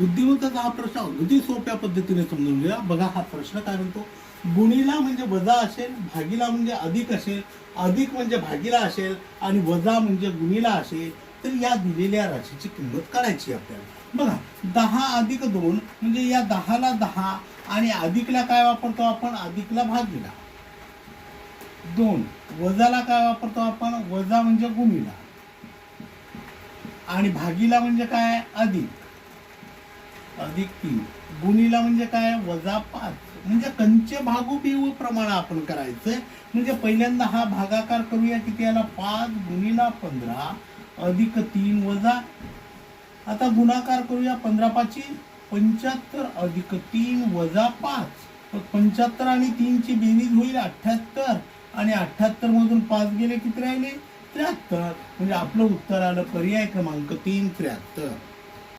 बुद्धिमत्ताचा हा प्रश्न अगदी सोप्या पद्धतीने समजून घ्या बघा हा प्रश्न काय म्हणतो? गुणीला म्हणजे वजा असेल भागीला म्हणजे अधिक असेल अधिक म्हणजे भागीला असेल आणि वजा म्हणजे गुणीला असेल तर या दिलेल्या राशीची किंमत काढायची आपल्याला. बघा दहा अधिक दोन म्हणजे या दहाला दहा आणि अधिकला काय वापरतो आपण? अधिकला भागीला. दोन वजाला काय वापरतो आपण? वजा म्हणजे गुणीला. आणि भागीला म्हणजे काय? अधिक. अधिक तीन. गुणीला म्हणजे काय? वजा पाच. म्हणजे कंचे भागू बिव प्रमाण आपण करायचंय. म्हणजे पहिल्यांदा हा भागाकार करूया. किती याला पाच. गुणीला पंधरा. अधिक तीन वजा. आता गुणाकार करूया. पंधरा पाची पंच्याहत्तर. अधिक तीन वजा पाच. पंच्याहत्तर आणि तीनची बेरीज होईल अठ्ठ्याहत्तर आणि अठ्ठ्याहत्तर मधून पाच गेले किती राहिले? त्र्याहत्तर. म्हणजे आपलं उत्तर आलं पर्याय क्रमांक तीन त्र्याहत्तर.